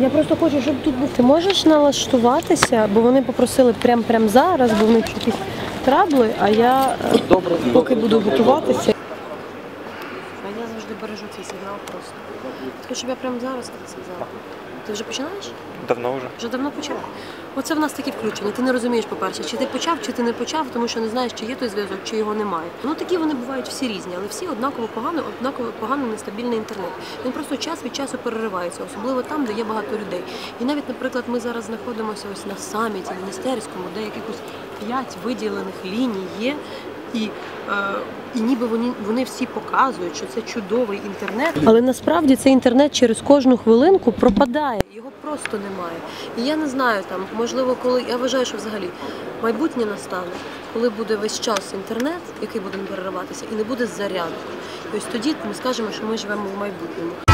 Я просто хочу, щоб тут був. Ти можеш налаштуватися, бо вони попросили прям прям зараз, бо в них якісь трабли, а я добре, поки буду готуватися. А я завжди бережу цей сигнал просто. Хочу, щоб я прямо зараз сказала. Ти вже починаєш? Давно вже. Вже давно почав. Оце в нас такі включення. Ти не розумієш, по-перше, чи ти почав, чи ти не почав, тому що не знаєш, чи є той зв'язок, чи його немає. Ну такі вони бувають всі різні, але всі однаково погано, однаково погано нестабільний інтернет. Він просто час від часу переривається, особливо там, де є багато людей. І навіть, наприклад, ми зараз знаходимося ось на саміті міністерському, де якихось п'ять виділених ліній є. І, е, і ніби вони, вони всі показують, що це чудовий інтернет. Але насправді цей інтернет через кожну хвилинку пропадає, його просто немає. І я не знаю там, можливо, коли я вважаю, що взагалі майбутнє настане, коли буде весь час інтернет, який буде не перериватися, і не буде заряду. Ось тоді ми скажемо, що ми живемо в майбутньому.